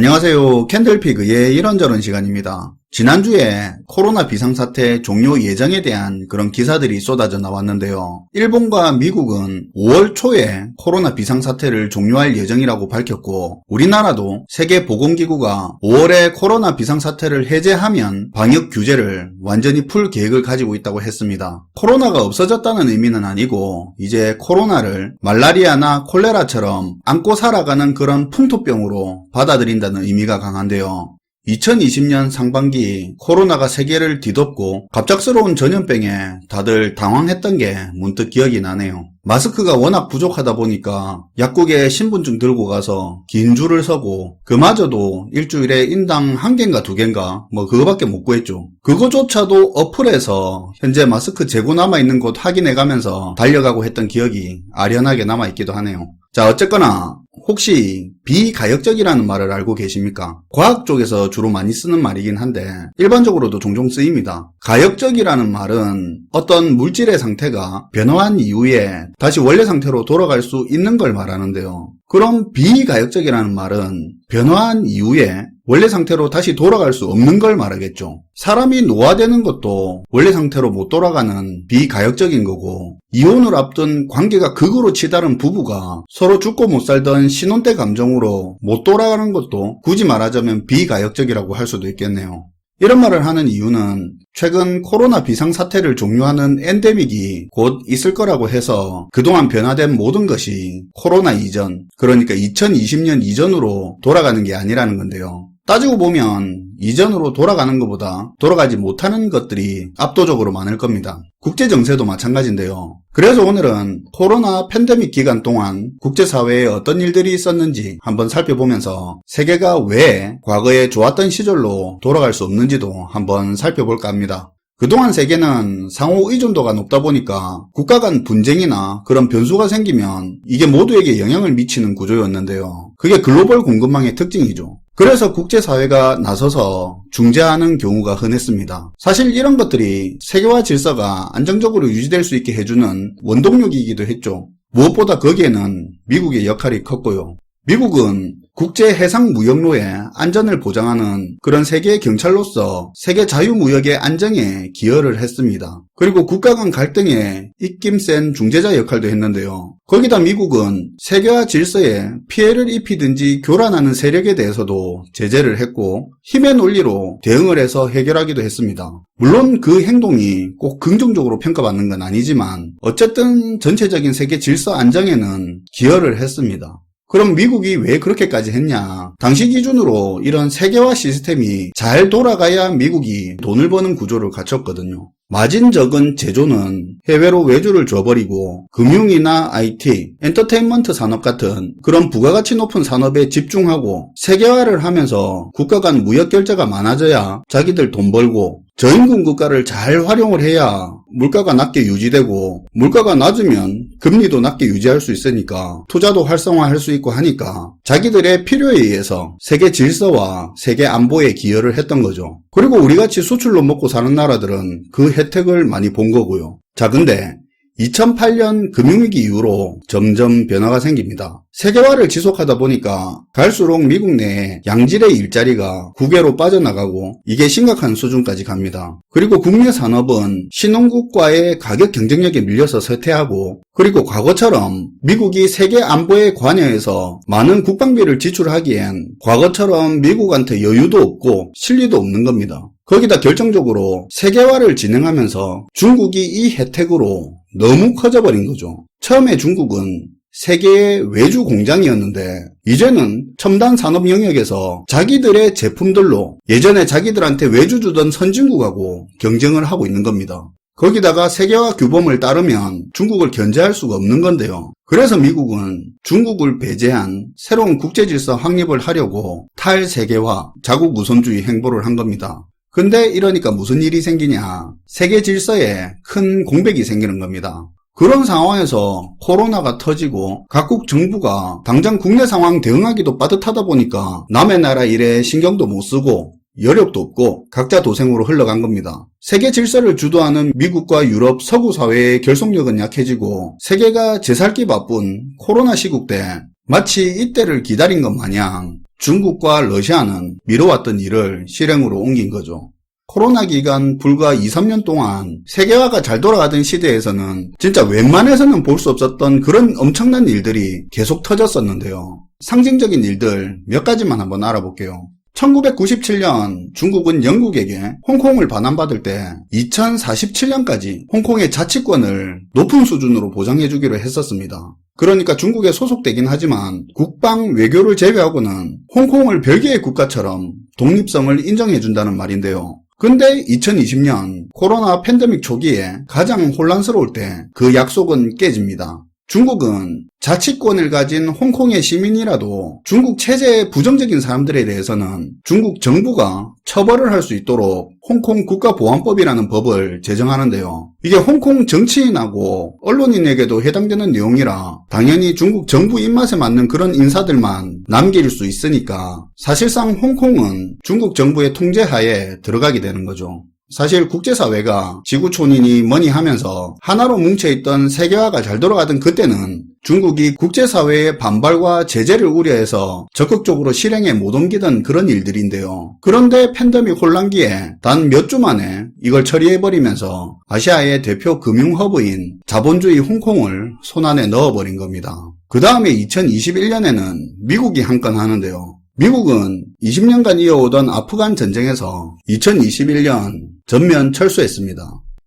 안녕하세요. 캔들피그의 이런저런 시간입니다. 지난주에 코로나 비상사태 종료 예정에 대한 그런 기사들이 쏟아져 나왔는데요. 일본과 미국은 5월 초에 코로나 비상사태를 종료할 예정이라고 밝혔고, 우리나라도 세계보건기구가 5월에 코로나 비상사태를 해제하면 방역 규제를 완전히 풀 계획을 가지고 있다고 했습니다. 코로나가 없어졌다는 의미는 아니고, 이제 코로나를 말라리아나 콜레라처럼 안고 살아가는 그런 풍토병으로 받아들인다는 의미가 강한데요. 2020년 상반기 코로나가 세계를 뒤덮고 갑작스러운 전염병에 다들 당황했던 게 문득 기억이 나네요. 마스크가 워낙 부족하다 보니까 약국에 신분증 들고 가서 긴 줄을 서고 그마저도 일주일에 인당 한 개인가 두 개인가 뭐 그거밖에 못 구했죠. 그거조차도 어플에서 현재 마스크 재고 남아있는 곳 확인해 가면서 달려가고 했던 기억이 아련하게 남아있기도 하네요. 자 어쨌거나 혹시 비가역적이라는 말을 알고 계십니까? 과학 쪽에서 주로 많이 쓰는 말이긴 한데 일반적으로도 종종 쓰입니다. 가역적이라는 말은 어떤 물질의 상태가 변화한 이후에 다시 원래 상태로 돌아갈 수 있는 걸 말하는데요. 그럼 비가역적이라는 말은 변화한 이후에 원래 상태로 다시 돌아갈 수 없는 걸 말하겠죠. 사람이 노화되는 것도 원래 상태로 못 돌아가는 비가역적인 거고 이혼을 앞둔 관계가 극으로 치달은 부부가 서로 죽고 못 살던 신혼 때 감정으로 못 돌아가는 것도 굳이 말하자면 비가역적이라고 할 수도 있겠네요. 이런 말을 하는 이유는 최근 코로나 비상사태를 종료하는 엔데믹이 곧 있을 거라고 해서 그동안 변화된 모든 것이 코로나 이전, 그러니까 2020년 이전으로 돌아가는 게 아니라는 건데요. 따지고 보면 이전으로 돌아가는 것보다 돌아가지 못하는 것들이 압도적으로 많을 겁니다. 국제 정세도 마찬가지인데요. 그래서 오늘은 코로나 팬데믹 기간 동안 국제사회에 어떤 일들이 있었는지 한번 살펴보면서 세계가 왜 과거에 좋았던 시절로 돌아갈 수 없는지도 한번 살펴볼까 합니다. 그동안 세계는 상호 의존도가 높다 보니까 국가 간 분쟁이나 그런 변수가 생기면 이게 모두에게 영향을 미치는 구조였는데요. 그게 글로벌 공급망의 특징이죠. 그래서 국제사회가 나서서 중재하는 경우가 흔했습니다. 사실 이런 것들이 세계화 질서가 안정적으로 유지될 수 있게 해주는 원동력이기도 했죠. 무엇보다 거기에는 미국의 역할이 컸고요. 미국은 국제 해상 무역로의 안전을 보장하는 그런 세계의 경찰로서 세계 자유무역의 안정에 기여를 했습니다. 그리고 국가 간 갈등에 입김 센 중재자 역할도 했는데요. 거기다 미국은 세계화 질서에 피해를 입히든지 교란하는 세력에 대해서도 제재를 했고 힘의 논리로 대응을 해서 해결하기도 했습니다. 물론 그 행동이 꼭 긍정적으로 평가받는 건 아니지만 어쨌든 전체적인 세계 질서 안정에는 기여를 했습니다. 그럼 미국이 왜 그렇게까지 했냐? 당시 기준으로 이런 세계화 시스템이 잘 돌아가야 미국이 돈을 버는 구조를 갖췄거든요. 마진 적은 제조는 해외로 외주를 줘버리고 금융이나 IT, 엔터테인먼트 산업 같은 그런 부가가치 높은 산업에 집중하고 세계화를 하면서 국가 간 무역 결제가 많아져야 자기들 돈 벌고 저임금 국가를 잘 활용을 해야 물가가 낮게 유지되고 물가가 낮으면 금리도 낮게 유지할 수 있으니까 투자도 활성화할 수 있고 하니까 자기들의 필요에 의해서 세계 질서와 세계 안보에 기여를 했던 거죠. 그리고 우리같이 수출로 먹고 사는 나라들은 그 혜택을 많이 본 거고요. 자 근데 2008년 금융위기 이후로 점점 변화가 생깁니다. 세계화를 지속하다 보니까 갈수록 미국 내에 양질의 일자리가 국외로 빠져나가고 이게 심각한 수준까지 갑니다. 그리고 국내 산업은 신흥국과의 가격 경쟁력에 밀려서 쇠퇴하고 그리고 과거처럼 미국이 세계 안보에 관여해서 많은 국방비를 지출하기엔 과거처럼 미국한테 여유도 없고 실리도 없는 겁니다. 거기다 결정적으로 세계화를 진행하면서 중국이 이 혜택으로 너무 커져버린 거죠. 처음에 중국은 세계의 외주 공장이었는데 이제는 첨단 산업 영역에서 자기들의 제품들로 예전에 자기들한테 외주 주던 선진국하고 경쟁을 하고 있는 겁니다. 거기다가 세계화 규범을 따르면 중국을 견제할 수가 없는 건데요. 그래서 미국은 중국을 배제한 새로운 국제질서 확립을 하려고 탈세계화, 자국 우선주의 행보를 한 겁니다. 근데 이러니까 무슨 일이 생기냐. 세계 질서에 큰 공백이 생기는 겁니다. 그런 상황에서 코로나가 터지고 각국 정부가 당장 국내 상황 대응하기도 빠듯하다 보니까 남의 나라 일에 신경도 못 쓰고 여력도 없고 각자 도생으로 흘러간 겁니다. 세계 질서를 주도하는 미국과 유럽 서구 사회의 결속력은 약해지고 세계가 제살기 바쁜 코로나 시국 때 마치 이때를 기다린 것 마냥 중국과 러시아는 미뤄왔던 일을 실행으로 옮긴 거죠. 코로나 기간 불과 2, 3년 동안 세계화가 잘 돌아가던 시대에서는 진짜 웬만해서는 볼 수 없었던 그런 엄청난 일들이 계속 터졌었는데요. 상징적인 일들 몇 가지만 한번 알아볼게요. 1997년 중국은 영국에게 홍콩을 반환받을 때 2047년까지 홍콩의 자치권을 높은 수준으로 보장해주기로 했었습니다. 그러니까 중국에 소속되긴 하지만 국방 외교를 제외하고는 홍콩을 별개의 국가처럼 독립성을 인정해준다는 말인데요. 근데 2020년 코로나 팬데믹 초기에 가장 혼란스러울 때 그 약속은 깨집니다. 중국은 자치권을 가진 홍콩의 시민이라도 중국 체제에 부정적인 사람들에 대해서는 중국 정부가 처벌을 할 수 있도록 홍콩 국가보안법이라는 법을 제정하는데요. 이게 홍콩 정치인하고 언론인에게도 해당되는 내용이라 당연히 중국 정부 입맛에 맞는 그런 인사들만 남길 수 있으니까 사실상 홍콩은 중국 정부의 통제하에 들어가게 되는 거죠. 사실 국제사회가 지구촌이니 뭐니 하면서 하나로 뭉쳐있던 세계화가 잘 돌아가던 그때는 중국이 국제사회의 반발과 제재를 우려해서 적극적으로 실행에 못 옮기던 그런 일들인데요. 그런데 팬데믹 혼란기에 단 몇 주 만에 이걸 처리해버리면서 아시아의 대표 금융허브인 자본주의 홍콩을 손안에 넣어버린 겁니다. 그 다음에 2021년에는 미국이 한 건 하는데요. 미국은 20년간 이어오던 아프간 전쟁에서 2021년 전면 철수했습니다.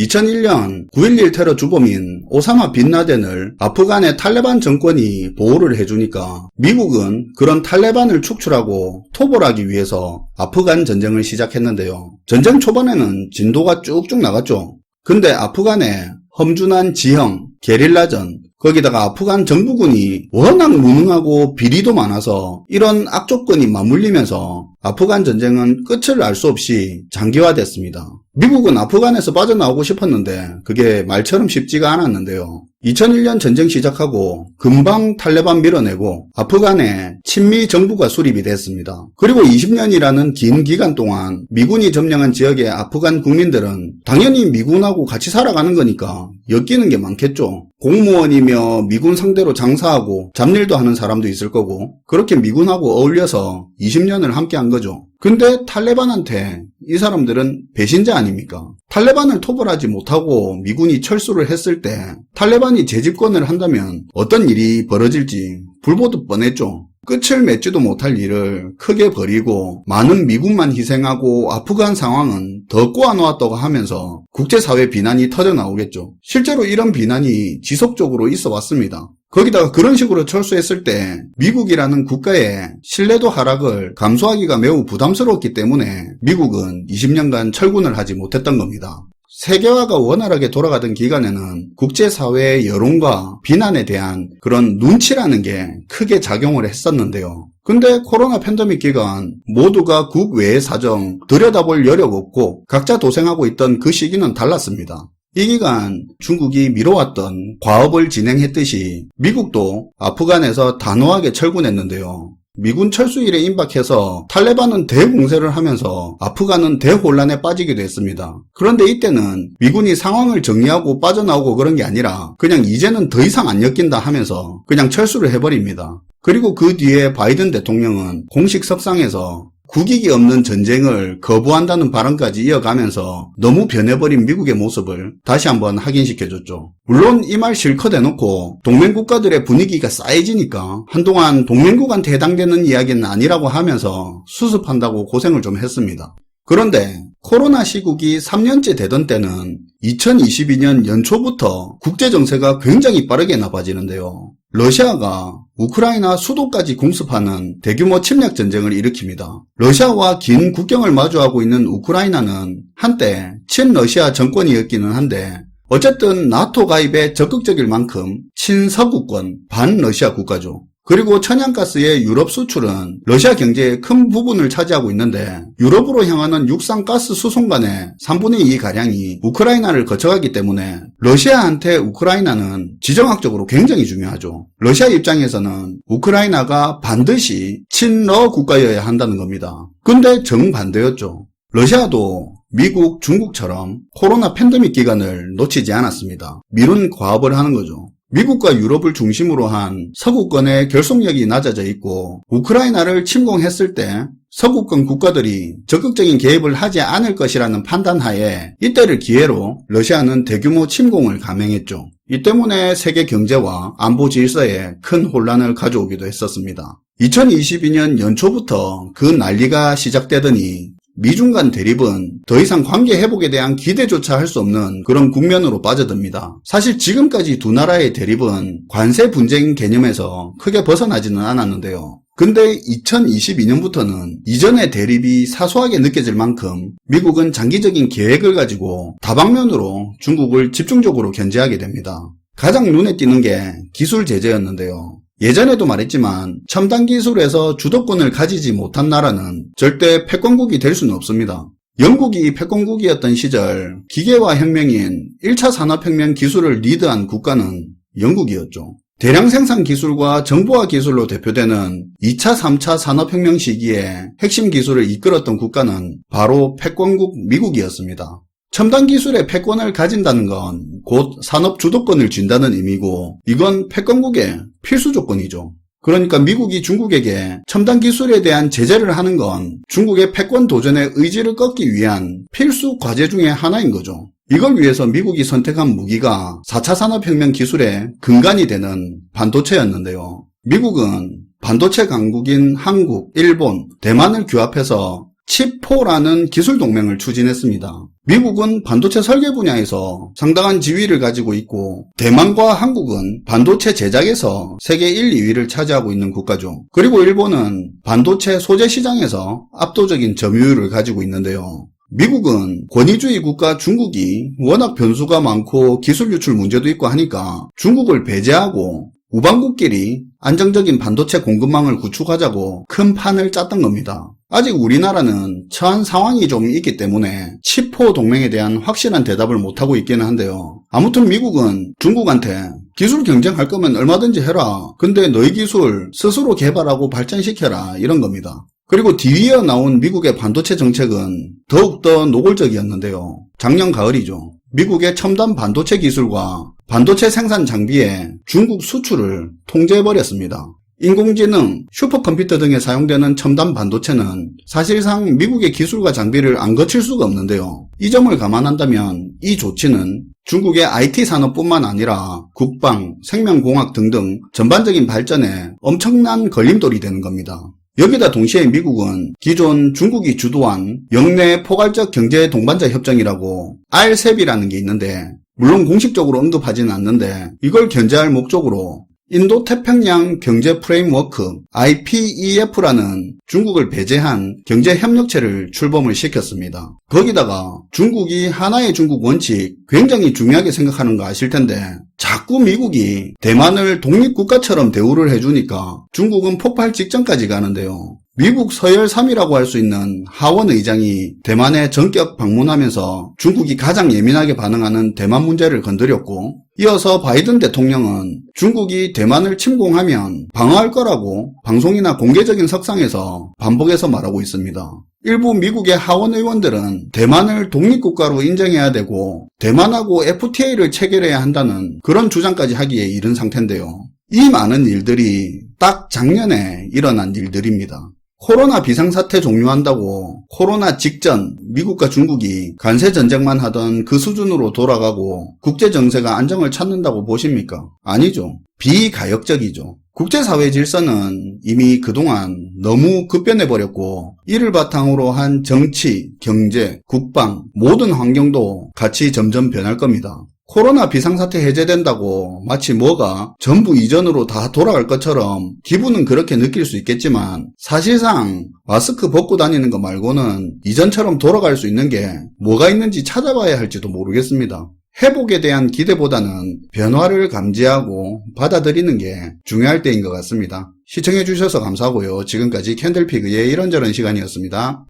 2001년 9.11 테러 주범인 오사마 빈라덴을 아프간의 탈레반 정권이 보호를 해주니까 미국은 그런 탈레반을 축출하고 토벌하기 위해서 아프간 전쟁을 시작했는데요. 전쟁 초반에는 진도가 쭉쭉 나갔죠. 근데 아프간에 험준한 지형, 게릴라전, 거기다가 아프간 정부군이 워낙 무능하고 비리도 많아서 이런 악조건이 맞물리면서 아프간 전쟁은 끝을 알 수 없이 장기화됐습니다. 미국은 아프간에서 빠져나오고 싶었는데 그게 말처럼 쉽지가 않았는데요. 2001년 전쟁 시작하고 금방 탈레반 밀어내고 아프간에 친미 정부가 수립이 됐습니다. 그리고 20년이라는 긴 기간 동안 미군이 점령한 지역의 아프간 국민들은 당연히 미군하고 같이 살아가는 거니까 엮이는 게 많겠죠. 공무원이며 미군 상대로 장사하고 잡일도 하는 사람도 있을 거고 그렇게 미군하고 어울려서 20년을 함께 한 거죠. 근데 탈레반한테 이 사람들은 배신자 아닙니까? 탈레반을 토벌하지 못하고 미군이 철수를 했을 때 탈레반이 재집권을 한다면 어떤 일이 벌어질지 불보듯 뻔했죠. 끝을 맺지도 못할 일을 크게 벌이고 많은 미군만 희생하고 아프간 상황은 더 꼬아놓았다고 하면서 국제사회 비난이 터져 나오겠죠. 실제로 이런 비난이 지속적으로 있어 왔습니다. 거기다가 그런 식으로 철수했을 때 미국이라는 국가의 신뢰도 하락을 감수하기가 매우 부담스러웠기 때문에 미국은 20년간 철군을 하지 못했던 겁니다. 세계화가 원활하게 돌아가던 기간에는 국제사회의 여론과 비난에 대한 그런 눈치라는 게 크게 작용을 했었는데요. 근데 코로나 팬데믹 기간 모두가 국외의 사정 들여다볼 여력 없고 각자 도생하고 있던 그 시기는 달랐습니다. 이 기간 중국이 미뤄왔던 과업을 진행했듯이 미국도 아프간에서 단호하게 철군했는데요. 미군 철수일에 임박해서 탈레반은 대공세를 하면서 아프간은 대혼란에 빠지기도 했습니다. 그런데 이때는 미군이 상황을 정리하고 빠져나오고 그런 게 아니라 그냥 이제는 더 이상 안 엮인다 하면서 그냥 철수를 해버립니다. 그리고 그 뒤에 바이든 대통령은 공식 석상에서 국익이 없는 전쟁을 거부한다는 발언까지 이어가면서 너무 변해버린 미국의 모습을 다시 한번 확인시켜줬죠. 물론 이 말 실컷 해놓고 동맹국가들의 분위기가 쌓여지니까 한동안 동맹국한테 해당되는 이야기는 아니라고 하면서 수습한다고 고생을 좀 했습니다. 그런데 코로나 시국이 3년째 되던 때는 2022년 연초부터 국제정세가 굉장히 빠르게 나빠지는데요. 러시아가 우크라이나 수도까지 공습하는 대규모 침략 전쟁을 일으킵니다. 러시아와 긴 국경을 마주하고 있는 우크라이나는 한때 친러시아 정권이었기는 한데 어쨌든 나토 가입에 적극적일 만큼 친서구권 반러시아 국가죠. 그리고 천연가스의 유럽 수출은 러시아 경제의 큰 부분을 차지하고 있는데 유럽으로 향하는 육상가스 수송관의 3분의 2 가량이 우크라이나를 거쳐가기 때문에 러시아한테 우크라이나는 지정학적으로 굉장히 중요하죠. 러시아 입장에서는 우크라이나가 반드시 친러 국가여야 한다는 겁니다. 근데 정반대였죠. 러시아도 미국, 중국처럼 코로나 팬데믹 기간을 놓치지 않았습니다. 미룬 과업을 하는 거죠. 미국과 유럽을 중심으로 한 서구권의 결속력이 낮아져 있고 우크라이나를 침공했을 때 서구권 국가들이 적극적인 개입을 하지 않을 것이라는 판단하에 이때를 기회로 러시아는 대규모 침공을 감행했죠. 이 때문에 세계 경제와 안보 질서에 큰 혼란을 가져오기도 했었습니다. 2022년 연초부터 그 난리가 시작되더니 미중 간 대립은 더 이상 관계 회복에 대한 기대조차 할 수 없는 그런 국면으로 빠져듭니다. 사실 지금까지 두 나라의 대립은 관세 분쟁 개념에서 크게 벗어나지는 않았는데요. 근데 2022년부터는 이전의 대립이 사소하게 느껴질 만큼 미국은 장기적인 계획을 가지고 다방면으로 중국을 집중적으로 견제하게 됩니다. 가장 눈에 띄는 게 기술 제재였는데요. 예전에도 말했지만 첨단 기술에서 주도권을 가지지 못한 나라는 절대 패권국이 될 수는 없습니다. 영국이 패권국이었던 시절 기계화 혁명인 1차 산업혁명 기술을 리드한 국가는 영국이었죠. 대량 생산 기술과 정보화 기술로 대표되는 2차, 3차 산업혁명 시기에 핵심 기술을 이끌었던 국가는 바로 패권국 미국이었습니다. 첨단 기술의 패권을 가진다는 건 곧 산업 주도권을 쥔다는 의미고 이건 패권국의 필수 조건이죠. 그러니까 미국이 중국에게 첨단 기술에 대한 제재를 하는 건 중국의 패권 도전의 의지를 꺾기 위한 필수 과제 중의 하나인 거죠. 이걸 위해서 미국이 선택한 무기가 4차 산업혁명 기술의 근간이 되는 반도체였는데요. 미국은 반도체 강국인 한국, 일본, 대만을 규합해서 칩4라는 기술 동맹을 추진했습니다. 미국은 반도체 설계 분야에서 상당한 지위를 가지고 있고 대만과 한국은 반도체 제작에서 세계 1, 2위를 차지하고 있는 국가죠. 그리고 일본은 반도체 소재 시장에서 압도적인 점유율을 가지고 있는데요. 미국은 권위주의 국가 중국이 워낙 변수가 많고 기술 유출 문제도 있고 하니까 중국을 배제하고 우방국끼리 안정적인 반도체 공급망을 구축하자고 큰 판을 짰던 겁니다. 아직 우리나라는 처한 상황이 좀 있기 때문에 치포 동맹에 대한 확실한 대답을 못하고 있기는 한데요. 아무튼 미국은 중국한테 기술 경쟁할 거면 얼마든지 해라. 근데 너희 기술 스스로 개발하고 발전시켜라. 이런 겁니다. 그리고 뒤이어 나온 미국의 반도체 정책은 더욱더 노골적이었는데요. 작년 가을이죠. 미국의 첨단 반도체 기술과 반도체 생산 장비에 중국 수출을 통제해버렸습니다. 인공지능, 슈퍼컴퓨터 등에 사용되는 첨단 반도체는 사실상 미국의 기술과 장비를 안 거칠 수가 없는데요. 이 점을 감안한다면 이 조치는 중국의 IT 산업뿐만 아니라 국방, 생명공학 등등 전반적인 발전에 엄청난 걸림돌이 되는 겁니다. 여기다 동시에 미국은 기존 중국이 주도한 영내 포괄적 경제 동반자 협정이라고 RCEP이라는 게 있는데 물론 공식적으로 언급하지는 않는데 이걸 견제할 목적으로 인도태평양 경제 프레임워크 IPEF라는 중국을 배제한 경제 협력체를 출범을 시켰습니다. 거기다가 중국이 하나의 중국 원칙 굉장히 중요하게 생각하는 거 아실 텐데 자꾸 미국이 대만을 독립국가처럼 대우를 해주니까 중국은 폭발 직전까지 가는데요. 미국 서열 3위라고 할 수 있는 하원 의장이 대만에 전격 방문하면서 중국이 가장 예민하게 반응하는 대만 문제를 건드렸고 이어서 바이든 대통령은 중국이 대만을 침공하면 방어할 거라고 방송이나 공개적인 석상에서 반복해서 말하고 있습니다. 일부 미국의 하원 의원들은 대만을 독립국가로 인정해야 되고 대만하고 FTA를 체결해야 한다는 그런 주장까지 하기에 이른 상태인데요. 이 많은 일들이 딱 작년에 일어난 일들입니다. 코로나 비상사태 종료한다고 코로나 직전 미국과 중국이 관세 전쟁만 하던 그 수준으로 돌아가고 국제 정세가 안정을 찾는다고 보십니까? 아니죠. 비가역적이죠. 국제사회 질서는 이미 그동안 너무 급변해버렸고 이를 바탕으로 한 정치, 경제, 국방 모든 환경도 같이 점점 변할 겁니다. 코로나 비상사태 해제된다고 마치 뭐가 전부 이전으로 다 돌아갈 것처럼 기분은 그렇게 느낄 수 있겠지만 사실상 마스크 벗고 다니는 거 말고는 이전처럼 돌아갈 수 있는 게 뭐가 있는지 찾아봐야 할지도 모르겠습니다. 회복에 대한 기대보다는 변화를 감지하고 받아들이는 게 중요할 때인 것 같습니다. 시청해주셔서 감사하고요. 지금까지 캔들피그의 이런저런 시간이었습니다.